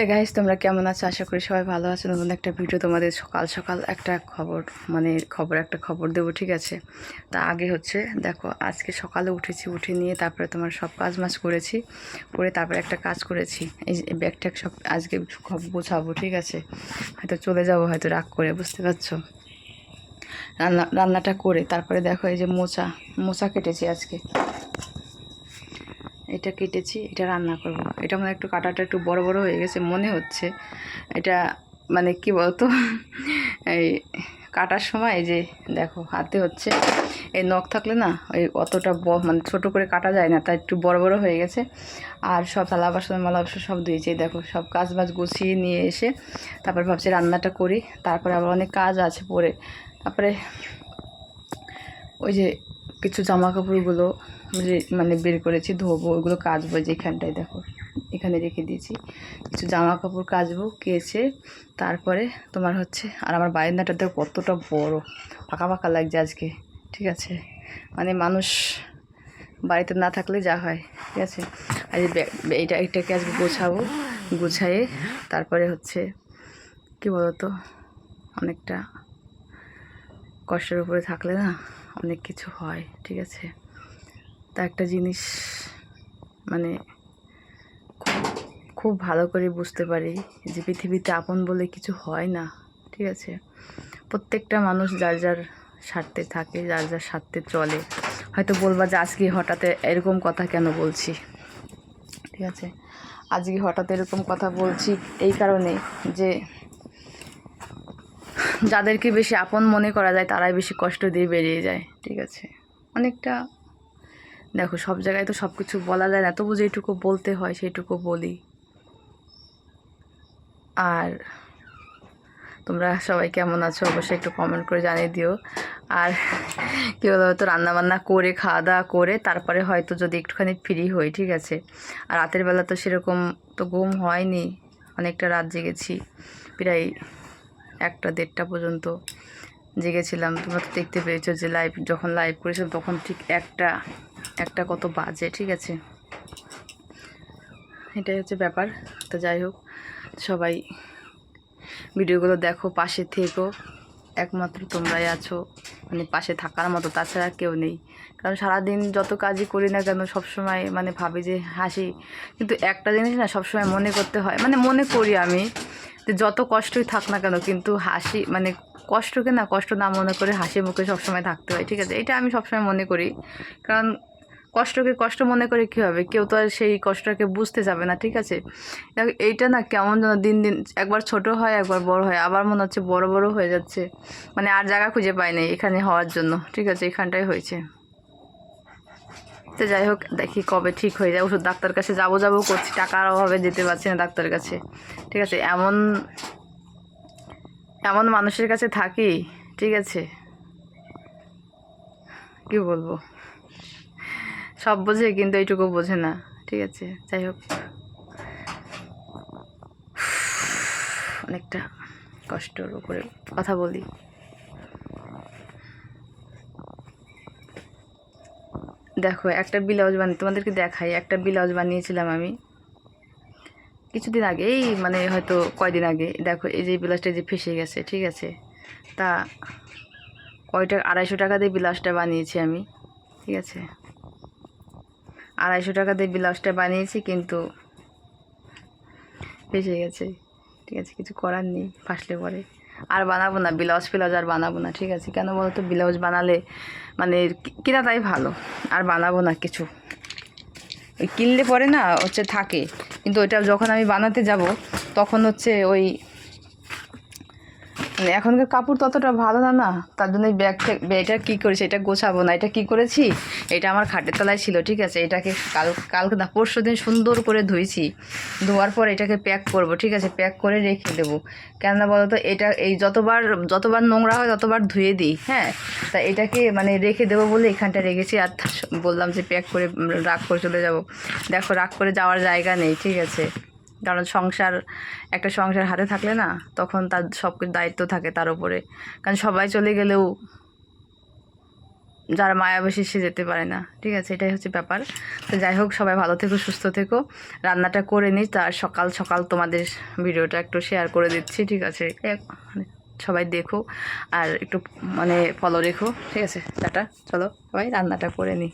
তো গাইস তোমরা কেমন আছো? আশা করি সবাই ভালো আছো। নতুন একটা ভিডিও তোমাদের সকাল সকাল একটা খবর মানে খবর, একটা খবর দেবো, ঠিক আছে? তা আগে হচ্ছে, দেখো, আজকে সকালে উঠেছি, উঠে নিয়ে তারপরে তোমার সব কাজ মাজ করেছি, করে তারপরে একটা কাজ করেছি। এই ব্যাগ ট্যাগ সব আজকে সব গোছাবো, ঠিক আছে? হয়তো চলে যাব, হয়তো রাগ করে, বুঝতে পারছ? রান্না, রান্নাটা করে, তারপরে দেখো এই যে মোচা মোচা কেটেছি আজকে। এটা কেটেছি, এটা রান্না করব। এটা মানে একটু কাটাটা একটু বড় বড় হয়ে গেছে মনে হচ্ছে। এটা মানে কি বলতো? এই কাটার সময় যে দেখো, হাতে হচ্ছে। এই নখ থাকলে না, ওই অতটা ব মানে ছোটো করে কাটা যায় না, তাই একটু বড় বড় হয়ে গেছে। আর সব থালা বাসন, মালা বাসন সব ধুয়েছি দেখো, সব কাজ বাজ গুছিয়ে নিয়ে এসে তারপর ভাবছি রান্নাটা করি। তারপরে আবার অনেক কাজ আছে পরে। তারপরে ওই যে কিছু জামা কাপড়গুলো মানে বের করেছি, ধোবো ওইগুলো কাচবো যে এখানটায় দেখো। এখানে রেখে দিয়েছি। কিছু জামা কাপড় কাচবো, কেচে তারপরে তোমার হচ্ছে, আর আমার বারান্দাটা দেখো কতটা বড়, ফাঁকা ফাঁকা লাগছে আজকে, ঠিক আছে? মানে মানুষ বাড়িতে না থাকলে যা হয়, ঠিক আছে? আর এইটা এটাকে আজকে গোছাবো, গুছায়ে তারপরে হচ্ছে, কি বলতো, অনেকটা কষ্টের উপরে থাকলে না অনেক কিছু হয়, ঠিক আছে? তা একটা জিনিস মানে খুব ভালো করে বুঝতে পারি যে পৃথিবীতে আপন বলে কিছু হয় না, ঠিক আছে? প্রত্যেকটা মানুষ যার যার স্বার্থে থাকে, যার যার স্বার্থে চলে। হয়তো বলবা যে আজকে হঠাৎ এরকম কথা কেন বলছি? ঠিক আছে? আজকে হঠাৎ এরকম কথা বলছি এই কারণে যে যাদেরকে বেশি আপন মনে করা যায় তারাই বেশি কষ্ট দিয়ে বেরিয়ে যায়, ঠিক আছে? অনেকটা দেখো, সব জায়গায় তো সব কিছু বলা যায় না। তবু যেটুকু বলতে হয় সেইটুকু বলি। আর তোমরা সবাই কেমন আছো অবশ্যই একটু কমেন্ট করে জানিয়ে দিও। আর কী বলো তো রান্নাবান্না করে খাওয়া দাওয়া করে, তারপরে হয়তো যদি একটুখানি ফ্রি হই, ঠিক আছে? আর রাতের বেলা তো সেরকম তো ঘুম হয়নি, অনেকটা রাত জেগেছি, প্রায় একটা দেড়টা পর্যন্ত জেগেছিলাম। তোমরা তো দেখতে পেয়েছ যে লাইভ যখন লাইভ করেছিলাম, তখন ঠিক একটা একটা কত বাজে, ঠিক আছে? এটাই হচ্ছে ব্যাপার। তো যাই হোক, সবাই ভিডিওগুলো দেখো, পাশে থেকো। একমাত্র তোমরাই আছো। মানে পাশে থাকার মতো, তাছাড়া কেউ নেই। কারণ সারাদিন যত কাজই করি না কেন, সবসময় মানে ভাবি যে হাসি। কিন্তু একটা জিনিস না সবসময় মনে করতে হয় মানে মনে করি আমি যে যত কষ্টই থাক না কেন, কিন্তু হাসি মানে কষ্টকে না কষ্ট না মনে করে হাসি মুখে সবসময় থাকতে হয়, ঠিক আছে? এটা আমি সবসময় মনে করি। কারণ কষ্টকে কষ্ট মনে করে কী হবে? কেউ তো আর সেই কষ্টকে বুঝতে যাবে না, ঠিক আছে? এইটা না কেমন যেন দিন দিন একবার ছোট হয়, একবার বড় হয়, আবার মনে হচ্ছে বড় বড় হয়ে যাচ্ছে। মানে আর জায়গা খুঁজে পাই নাই এখানে হওয়ার জন্য, ঠিক আছে? এখানটাই হয়েছে। তো যাই হোক, দেখি কবে ঠিক হয়ে যায়। ওষুধ ডাক্তার কাছে যাব যাব করছি। টাকার অভাবে যেতে পারছি না ডাক্তার কাছে, ঠিক আছে? এমন এমন মানুষের কাছে থাকি, ঠিক আছে? কি বলব? সব বোঝে, কিন্তু এইটুকু বোঝে না। ঠিক আছে, যাই হোক। অনেকটা কষ্টর উপরে কথা বলি। দেখো, একটা ব্লাউজ বানিয়ে তোমাদেরকে দেখাই, একটা ব্লাউজ বানিয়েছিলাম আমি। কিছুদিন আগে এই মানে হয়তো কয়দিন আগে। দেখো, এই যে ব্লাউজটা যে ফেসে গেছে, ঠিক আছে? তা কয়টা আড়াইশো টাকা দিয়ে ব্লাউজটা বানিয়েছি আমি, ঠিক আছে? আড়াইশো টাকা দিয়ে ব্লাউজটা বানিয়েছি, কিন্তু ফেসে গেছে। ঠিক আছে, কিছু করার নেই ফাসলে পরে। আর বানাবো না, ব্লাউজ ফ্লাউজ আর বানাবো না, ঠিক আছে। কেন বলো তো, ব্লাউজ বানালে মানে কিনা তাই ভালো, আর বানাবো না কিছু। ওই কিনলে পরে না হচ্ছে থাকে, কিন্তু ওইটা যখন আমি বানাতে যাব, তখন হচ্ছে ওই এখনকার কাপড় ততটা ভালো না না। তার জন্য ব্যাগ এটা কী করেছি এটা গোছাবো না। এটা কি করেছি? এটা আমার খাটের তলায় ছিল, ঠিক আছে? এটাকে কাল কালকে না, পরশু দিন সুন্দর করে ধুয়েছি ধোয়ার পর এটাকে প্যাক করব, ঠিক আছে? প্যাক করে রেখে দেবো। কেননা বলো তো এটা এই যতবার যতবার নোংরা হয়, ততবার ধুয়ে দিই হ্যাঁ? তা এটাকে মানে রেখে দেবো বলে এখানটা রেখেছি। আর বললাম যে প্যাক করে রাগ করে চলে যাব। দেখো, রাগ করে যাওয়ার জায়গা নেই, ঠিক আছে? কারণ সংসার, একটা সংসার হাতে থাকলে না তখন তার সব দায়িত্ব থাকে তার উপরে। কারণ সবাই চলে গেলেও যারা মায়াবেশী সে যেতে পারে না। ঠিক আছে, এটাই হচ্ছে ব্যাপার। তো যাই হোক, সবাই ভালো থেকো, সুস্থ থেকো। রান্নাটা করে নিই, তার সকাল সকাল তোমাদের ভিডিওটা একটু শেয়ার করে দিচ্ছি, ঠিক আছে? মানে সবাই দেখো আর একটু মানে ফলো রেখো, ঠিক আছে? টাটা, চলো, সবাই রান্নাটা করে নিই।